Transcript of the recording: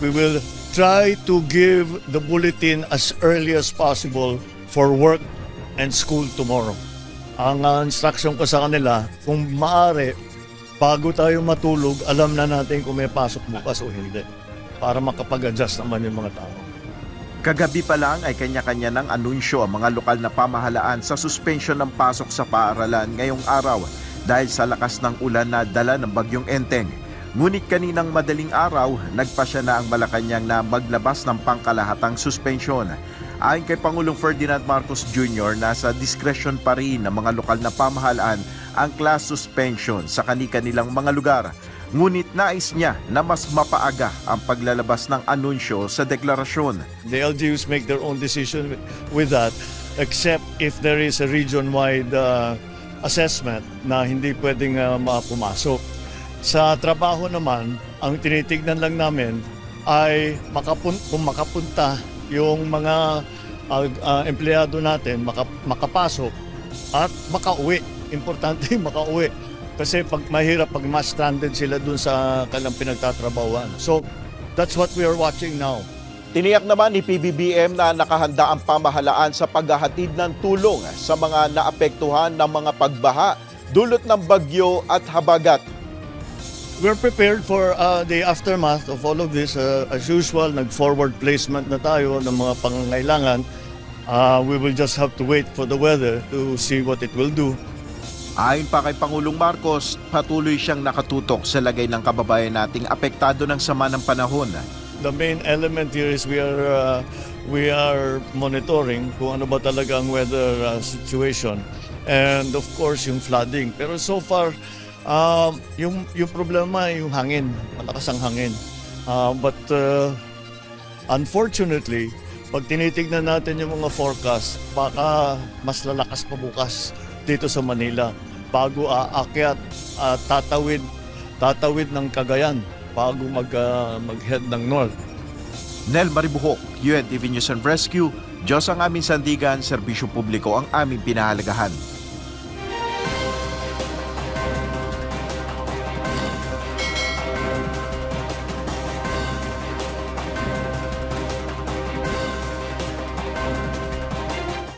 we will try to give the bulletin as early as possible for work and school tomorrow. Ang instruction ko sa kanila, kung maaari, bago tayo matulog, alam na natin kung may pasok bukas o hindi. Para makapag-adjust naman yung mga tao. Kagabi pa lang ay kanya-kanya ng anunsyo ang mga lokal na pamahalaan sa suspension ng pasok sa paaralan ngayong araw dahil sa lakas ng ulan na dala ng bagyong Enteng. Ngunit kaninang madaling araw, nagpasya na ang Malacanang na maglabas ng pangkalahatang suspensyon. Ayon kay Pangulong Ferdinand Marcos Jr. nasa discretion pa rin ng mga lokal na pamahalaan ang class suspension sa kani-kanilang mga lugar. Ngunit nais niya na mas mapaaga ang paglalabas ng anunsyo sa deklarasyon. The LGUs make their own decision with, that, except if there is a region-wide uh, assessment na hindi pwedeng uh, mapumasok. Sa trabaho naman, ang tinitignan lang namin ay makapun kung makapunta yung mga uh, uh, empleyado natin maka- makapasok at makauwi. Importante makauwi. Kasi pag mahirap pag mas stranded sila dun sa kanilang pinagtatrabawan. So, that's what we are watching now. Tiniyak naman ni PBBM na nakahanda ang pamahalaan sa paghahatid ng tulong sa mga naapektuhan ng mga pagbaha dulot ng bagyo at habagat. We're prepared for uh, the aftermath of all of this. Uh, as usual, nag-forward placement na tayo ng mga pangangailangan. Uh, we will just have to wait for the weather to see what it will do. Ayon pa kay Pangulong Marcos, patuloy siyang nakatutok sa lagay ng kababayan nating apektado ng sama ng panahon. The main element here is we are uh, we are monitoring kung ano ba talaga ang weather uh, situation and of course yung flooding. Pero so far um, yung yung problema yung hangin, malakas ang hangin. Uh, but uh, unfortunately, pag tinitignan natin yung mga forecast, baka mas lalakas pa bukas dito sa Manila bago aakyat at tatawid tatawid ng Cagayan bago mag uh, mag-head ng north. Nel Maribuhok, UNTV News and Rescue, Diyos ang aming sandigan, serbisyo publiko ang aming pinahalagahan.